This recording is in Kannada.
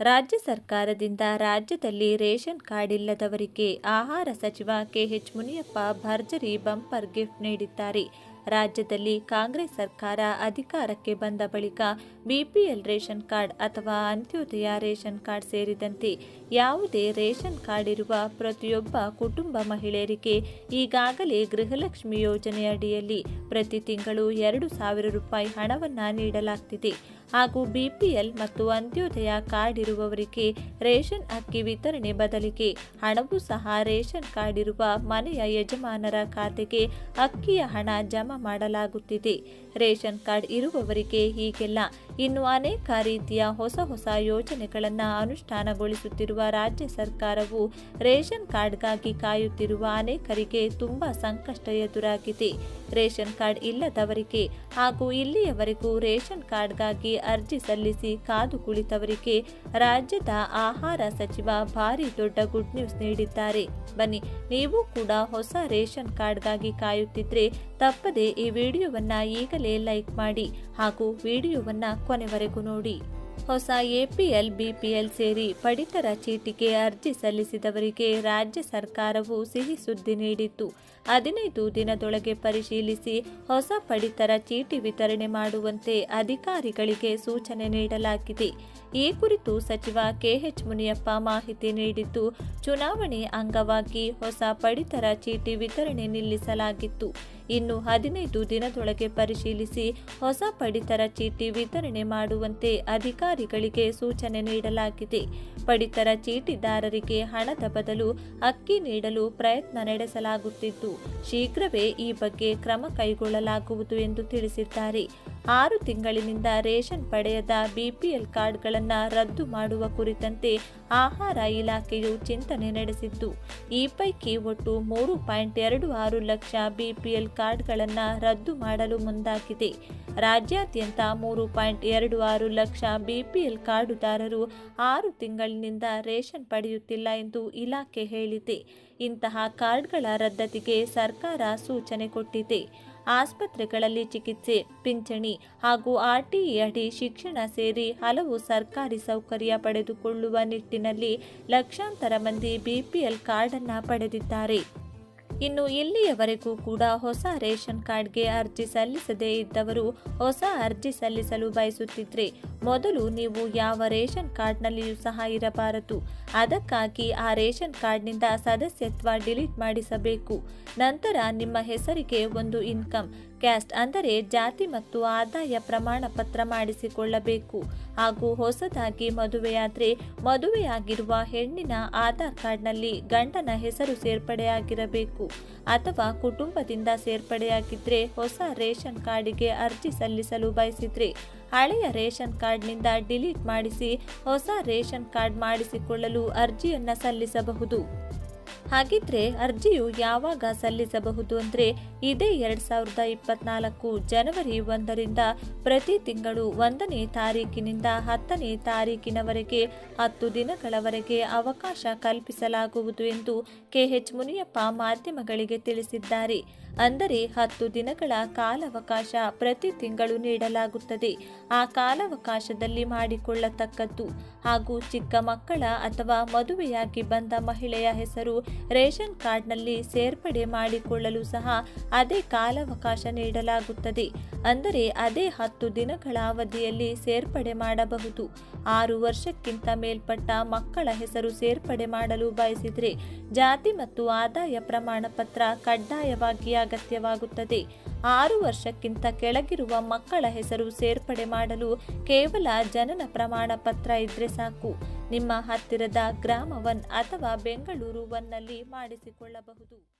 ರಾಜ್ಯ ಸರ್ಕಾರದಿಂದ ರಾಜ್ಯದಲ್ಲಿ ರೇಷನ್ ಕಾರ್ಡ್ ಇಲ್ಲದವರಿಗೆ ಆಹಾರ ಸಚಿವ ಕೆಎಚ್ ಮುನಿಯಪ್ಪ ಭರ್ಜರಿ ಬಂಪರ್ ಗಿಫ್ಟ್ ನೀಡಿದ್ದಾರೆ. ರಾಜ್ಯದಲ್ಲಿ ಕಾಂಗ್ರೆಸ್ ಸರ್ಕಾರ ಅಧಿಕಾರಕ್ಕೆ ಬಂದ ಬಳಿಕ ಬಿಪಿಎಲ್ ರೇಷನ್ ಕಾರ್ಡ್ ಅಥವಾ ಅಂತ್ಯೋದಯ ರೇಷನ್ ಕಾರ್ಡ್ ಸೇರಿದಂತೆ ಯಾವುದೇ ರೇಷನ್ ಕಾರ್ಡ್ ಇರುವ ಪ್ರತಿಯೊಬ್ಬ ಕುಟುಂಬ ಮಹಿಳೆಯರಿಗೆ ಈಗಾಗಲೇ ಗೃಹಲಕ್ಷ್ಮಿ ಯೋಜನೆಯಡಿಯಲ್ಲಿ ಪ್ರತಿ ತಿಂಗಳು ಎರಡು ಸಾವಿರ ರೂಪಾಯಿ ಹಣವನ್ನು ನೀಡಲಾಗ್ತಿದೆ. ಹಾಗೂ ಬಿಪಿಎಲ್ ಮತ್ತು ಅಂತ್ಯೋದಯ ಕಾರ್ಡ್ ಇರುವವರಿಗೆ ರೇಷನ್ ಅಕ್ಕಿ ವಿತರಣೆ ಬದಲಿಗೆ ಹಣವೂ ಸಹ ರೇಷನ್ ಕಾರ್ಡ್ ಇರುವ ಮನೆಯ ಯಜಮಾನರ ಖಾತೆಗೆ ಅಕ್ಕಿಯ ಹಣ ಜಮಾ ಮಾಡಲಾಗುತ್ತಿದೆ. ರೇಷನ್ ಕಾರ್ಡ್ ಇರುವವರಿಗೆ ಹೀಗೆಲ್ಲ ಇನ್ನು ಅನೇಕ ರೀತಿಯ ಹೊಸ ಹೊಸ ಯೋಜನೆಗಳನ್ನು ಅನುಷ್ಠಾನಗೊಳಿಸುತ್ತಿರುವ ರಾಜ್ಯ ಸರ್ಕಾರವು ರೇಷನ್ ಕಾರ್ಡ್ಗಾಗಿ ಕಾಯುತ್ತಿರುವ ಅನೇಕರಿಗೆ ತುಂಬಾ ಸಂಕಷ್ಟ ಎದುರಾಗಿದೆ. ರೇಷನ್ ಕಾರ್ಡ್ ಇಲ್ಲದವರಿಗೆ ಹಾಗೂ ಇಲ್ಲಿಯವರೆಗೂ ರೇಷನ್ ಕಾರ್ಡ್ಗಾಗಿ ಅರ್ಜಿ ಸಲ್ಲಿಸಿ ಕಾದು ಕುಳಿತವರಿಗೆ ರಾಜ್ಯದ ಆಹಾರ ಸಚಿವ ಭಾರಿ ದೊಡ್ಡ ಗುಡ್ ನ್ಯೂಸ್ ನೀಡಿದ್ದಾರೆ. ಬನ್ನಿ, ನೀವು ಕೂಡ ಹೊಸ ರೇಷನ್ ಕಾರ್ಡ್ಗಾಗಿ ಕಾಯುತ್ತಿದ್ರೆ ತಪ್ಪದೆ ಈ ವಿಡಿಯೋವನ್ನ ಈಗಲೇ ಲೈಕ್ ಮಾಡಿ ಹಾಗೂ ವಿಡಿಯೋವನ್ನ ಕೊನೆವರೆಗೂ ನೋಡಿ. ಹೊಸ ಎಪಿಎಲ್ ಬಿಪಿಎಲ್ ಸೇರಿ ಪಡಿತರ ಚೀಟಿಗೆ ಅರ್ಜಿ ಸಲ್ಲಿಸಿದವರಿಗೆ ರಾಜ್ಯ ಸರ್ಕಾರವು ಸಿಹಿ ಸುದ್ದಿ ನೀಡಿತ್ತು. ಹದಿನೈದು ದಿನದೊಳಗೆ ಪರಿಶೀಲಿಸಿ ಹೊಸ ಪಡಿತರ ಚೀಟಿ ವಿತರಣೆ ಮಾಡುವಂತೆ ಅಧಿಕಾರಿಗಳಿಗೆ ಸೂಚನೆ ನೀಡಲಾಗಿದೆ. ಈ ಕುರಿತು ಸಚಿವ ಕೆಎಚ್ ಮುನಿಯಪ್ಪ ಮಾಹಿತಿ ನೀಡಿದ್ದು, ಚುನಾವಣೆ ಅಂಗವಾಗಿ ಹೊಸ ಪಡಿತರ ಚೀಟಿ ವಿತರಣೆ ನಿಲ್ಲಿಸಲಾಗಿತ್ತು. ಇನ್ನು ಹದಿನೈದು ದಿನದೊಳಗೆ ಪರಿಶೀಲಿಸಿ ಹೊಸ ಪಡಿತರ ಚೀಟಿ ವಿತರಣೆ ಮಾಡುವಂತೆ ಅಧಿಕಾರಿಗಳಿಗೆ ಸೂಚನೆ ನೀಡಲಾಗಿದೆ. ಪಡಿತರ ಚೀಟಿದಾರರಿಗೆ ಹಣದ ಬದಲು ಅಕ್ಕಿ ನೀಡಲು ಪ್ರಯತ್ನ ನಡೆಸಲಾಗುತ್ತಿದ್ದು, ಶೀಘ್ರವೇ ಈ ಬಗ್ಗೆ ಕ್ರಮ ಕೈಗೊಳ್ಳಲಾಗುವುದು ಎಂದು ತಿಳಿಸಿದ್ದಾರೆ. ಆರು ತಿಂಗಳಿನಿಂದ ರೇಷನ್ ಪಡೆಯದ ಬಿಪಿಎಲ್ ಕಾರ್ಡ್ಗಳನ್ನು ರದ್ದು ಮಾಡುವ ಕುರಿತಂತೆ ಆಹಾರ ಇಲಾಖೆಯು ಚಿಂತನೆ ನಡೆಸಿದ್ದು, ಈ ಪೈಕಿ ಒಟ್ಟು ಮೂರು ಪಾಯಿಂಟ್ ಎರಡು ಆರು ಲಕ್ಷ ಬಿಪಿಎಲ್ ಕಾರ್ಡ್ಗಳನ್ನು ರದ್ದು ಮಾಡಲು ಮುಂದಾಗಿದೆ. ರಾಜ್ಯಾದ್ಯಂತ ಮೂರು ಪಾಯಿಂಟ್ ಎರಡು ಆರು ಲಕ್ಷ ಬಿಪಿಎಲ್ ಕಾರ್ಡುದಾರರು ಆರು ತಿಂಗಳಿನಿಂದ ರೇಷನ್ ಪಡೆಯುತ್ತಿಲ್ಲ ಎಂದು ಇಲಾಖೆ ಹೇಳಿದೆ. ಇಂತಹ ಕಾರ್ಡ್ಗಳ ರದ್ದತಿಗೆ ಸರ್ಕಾರ ಸೂಚನೆ ಕೊಟ್ಟಿದೆ. ಆಸ್ಪತ್ರೆಗಳಲ್ಲಿ ಚಿಕಿತ್ಸೆ, ಪಿಂಚಣಿ ಹಾಗೂ ಆರ್ಟಿಇ ಅಡಿ ಶಿಕ್ಷಣ ಸೇರಿ ಹಲವು ಸರ್ಕಾರಿ ಸೌಕರ್ಯ ಪಡೆದುಕೊಳ್ಳುವ ನಿಟ್ಟಿನಲ್ಲಿ ಲಕ್ಷಾಂತರ ಮಂದಿ ಬಿಪಿಎಲ್ ಕಾರ್ಡನ್ನು ಪಡೆದಿದ್ದಾರೆ. ಇನ್ನು ಇಲ್ಲಿಯವರೆಗೂ ಕೂಡ ಹೊಸ ರೇಷನ್ ಕಾರ್ಡ್ಗೆ ಅರ್ಜಿ ಸಲ್ಲಿಸದೇ ಇದ್ದವರು ಹೊಸ ಅರ್ಜಿ ಸಲ್ಲಿಸಲು ಬಯಸುತ್ತಿದ್ರೆ ಮೊದಲು ನೀವು ಯಾವ ರೇಷನ್ ಕಾರ್ಡ್ನಲ್ಲಿಯೂ ಸಹ ಇರಬಾರದು. ಅದಕ್ಕಾಗಿ ಆ ರೇಷನ್ ಕಾರ್ಡ್ನಿಂದ ಸದಸ್ಯತ್ವ ಡಿಲೀಟ್ ಮಾಡಿಸಬೇಕು. ನಂತರ ನಿಮ್ಮ ಹೆಸರಿಗೆ ಒಂದು ಇನ್ಕಮ್ ಕ್ಯಾಸ್ಟ್ ಅಂದರೆ ಜಾತಿ ಮತ್ತು ಆದಾಯ ಪ್ರಮಾಣ ಪತ್ರ ಮಾಡಿಸಿಕೊಳ್ಳಬೇಕು. ಹಾಗೂ ಹೊಸದಾಗಿ ಮದುವೆಯಾದರೆ ಮದುವೆಯಾಗಿರುವ ಹೆಣ್ಣಿನ ಆಧಾರ್ ಕಾರ್ಡ್ನಲ್ಲಿ ಗಂಡನ ಹೆಸರು ಸೇರ್ಪಡೆಯಾಗಿರಬೇಕು. ಅಥವಾ ಕುಟುಂಬದಿಂದ ಸೇರ್ಪಡೆಯಾಗಿದ್ದರೆ ಹೊಸ ರೇಷನ್ ಕಾರ್ಡಿಗೆ ಅರ್ಜಿ ಸಲ್ಲಿಸಲು ಬಯಸಿದ್ರೆ ಹಳೆಯ ರೇಷನ್ ಕಾರ್ಡ್ನಿಂದ ಡಿಲೀಟ್ ಮಾಡಿಸಿ ಹೊಸ ರೇಷನ್ ಕಾರ್ಡ್ ಮಾಡಿಸಿಕೊಳ್ಳಲು ಅರ್ಜಿಯನ್ನು ಸಲ್ಲಿಸಬಹುದು. ಹಾಗಿದ್ರೆ ಅರ್ಜಿಯು ಯಾವಾಗ ಸಲ್ಲಿಸಬಹುದು ಅಂದರೆ ಇದೇ ಎರಡು ಸಾವಿರದ ಇಪ್ಪತ್ನಾಲ್ಕು ಜನವರಿ ಒಂದರಿಂದ ಪ್ರತಿ ತಿಂಗಳು ಒಂದನೇ ತಾರೀಕಿನಿಂದ ಹತ್ತನೇ ತಾರೀಕಿನವರೆಗೆ ಹತ್ತು ದಿನಗಳವರೆಗೆ ಅವಕಾಶ ಕಲ್ಪಿಸಲಾಗುವುದು ಎಂದು ಕೆಎಚ್ ಮುನಿಯಪ್ಪ ಮಾಧ್ಯಮಗಳಿಗೆ ತಿಳಿಸಿದ್ದಾರೆ. ಅಂದರೆ ಹತ್ತು ದಿನಗಳ ಕಾಲಾವಕಾಶ ಪ್ರತಿ ತಿಂಗಳು ನೀಡಲಾಗುತ್ತದೆ. ಆ ಕಾಲಾವಕಾಶದಲ್ಲಿ ಮಾಡಿಕೊಳ್ಳತಕ್ಕದ್ದು ಹಾಗೂ ಚಿಕ್ಕ ಮಕ್ಕಳ ಅಥವಾ ಮದುವೆಯಾಗಿ ಬಂದ ಮಹಿಳೆಯ ಹೆಸರು ರೇಷನ್ ಕಾರ್ಡ್ನಲ್ಲಿ ಸೇರ್ಪಡೆ ಮಾಡಿಕೊಳ್ಳಲು ಸಹ ಅದೇ ಕಾಲಾವಕಾಶ ನೀಡಲಾಗುತ್ತದೆ. ಅಂದರೆ ಅದೇ ಹತ್ತು ದಿನಗಳ ಅವಧಿಯಲ್ಲಿ ಸೇರ್ಪಡೆ ಮಾಡಬಹುದು. ಆರು ವರ್ಷಕ್ಕಿಂತ ಮೇಲ್ಪಟ್ಟ ಮಕ್ಕಳ ಹೆಸರು ಸೇರ್ಪಡೆ ಮಾಡಲು ಬಯಸಿದರೆ ಜಾತಿ ಮತ್ತು ಆದಾಯ ಪ್ರಮಾಣ ಪತ್ರ ಕಡ್ಡಾಯವಾಗಿ ಅಗತ್ಯವಾಗುತ್ತದೆ ಆರು ವರ್ಷಕ್ಕಿಂತ ಕೆಳಗಿರುವ ಮಕ್ಕಳ ಹೆಸರು ಸೇರ್ಪಡೆ ಮಾಡಲು ಕೇವಲ ಜನನ ಪ್ರಮಾಣ ಪತ್ರ ಇದ್ರೆ ಸಾಕು. ನಿಮ್ಮ ಹತ್ತಿರದ ಗ್ರಾಮ ಒನ್ ಅಥವಾ ಬೆಂಗಳೂರು ಒನ್ನಲ್ಲಿ ಮಾಡಿಸಿಕೊಳ್ಳಬಹುದು.